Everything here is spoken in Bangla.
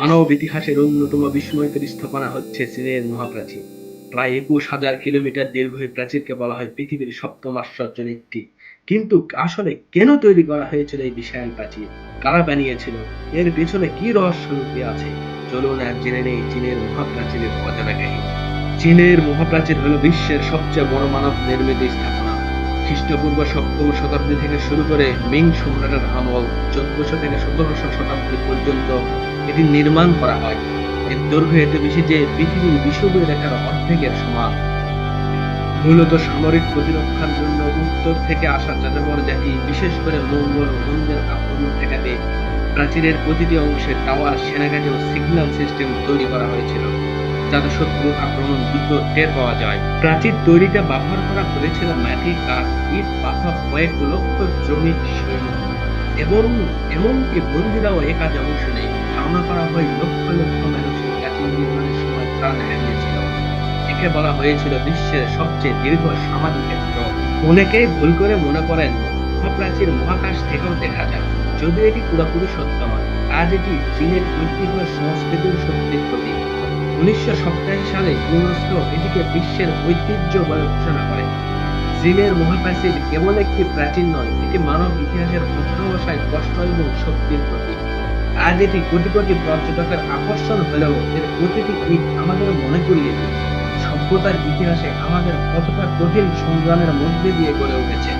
মানব ইতিহাসের অন্যতম বিস্ময়কর স্থাপনা হচ্ছে চীনের মহাপ্রাচীর প্রায় একুশ হাজার কিলোমিটার দীর্ঘ এই প্রাচীরকে বলা হয় পৃথিবীর সপ্তম আশ্চর্যের একটি। কিন্তু আসলে কেন তৈরি করা হয়েছিল এই বিশাল প্রাচীর? কারা বানিয়েছিল? এর পেছনে কি রহস্য লুকিয়ে আছে? চলুন আর জেনে নেই চীনের মহাপ্রাচীরের অজানা কাহিনী। চীনের মহাপ্রাচীর হলো বিশ্বের সবচেয়ে বড় মানব নির্মিত স্থাপনা। খ্রিস্টপূর্ব সপ্তম শতাব্দী থেকে শুরু করে মিং সম্রাটের আমল চোদ্দশো থেকে সতেরোশো শতাব্দী পর্যন্ত এটি নির্মাণ করা হয়। এর দৈর্ঘ্য এত বেশি যে পৃথিবীর বিষুবীয় রেখার অর্ধেকের সমান। মূলত সামরিক প্রতিরক্ষার জন্য উত্তর থেকে আসা যাযাবর জাতি, বিশেষ করে মঙ্গল ও আক্রমণ ঠেকাতে প্রাচীরের প্রতিটি অংশে টাওয়ার সেনাঘাটি ও সিগন্যাল সিস্টেম তৈরি করা হয়েছিল। যাতে শত্রুর আক্রমণ দ্রুত টের পাওয়া যায়। প্রাচীর তৈরিতে ব্যবহার করা হয়েছিল মাটি, কাঠ, ইট, পাথর কয়েক লক্ষ জমির সৈন্য এবং এমনকি বন্দিরাও এ কাজে অংশ নেয়। ধারণা করা হয়, লক্ষ লক্ষ মানুষ এই প্রাচীর নির্মাণের সময় প্রাণ হারিয়েছিল। একে বলা হয়েছিল বিশ্বের সবচেয়ে দীর্ঘ সামাজিক ক্ষেত্র অনেকেই ভুল করে মনে করেন, মহাপ্রাচীর মহাকাশ থেকেও দেখা যায়, যদিও এটি পুরোপুরি সত্য নয়। আজ এটি চীনের ঐতিহ্য, সংস্কৃতির শক্তির প্রতীক। উনিশশো সালে ইউনেস্কো এটিকে বিশ্বের ঐতিহ্য বলে ঘোষণা করে। মহাপ্রাচীর কেবল একটি প্রাচীন নয়, এটি মানব ইতিহাসের অধ্যবসায় কষ্ট এবং শক্তির প্রতীক। আজ এটি কোটি কোটি পর্যটকের আকর্ষণ হলেও এর প্রতিটি আমাদের মনে করিয়ে সভ্যতার ইতিহাসে আমাদের কতটা কঠিন সংগ্রামের মধ্যে দিয়ে গড়ে উঠেছে।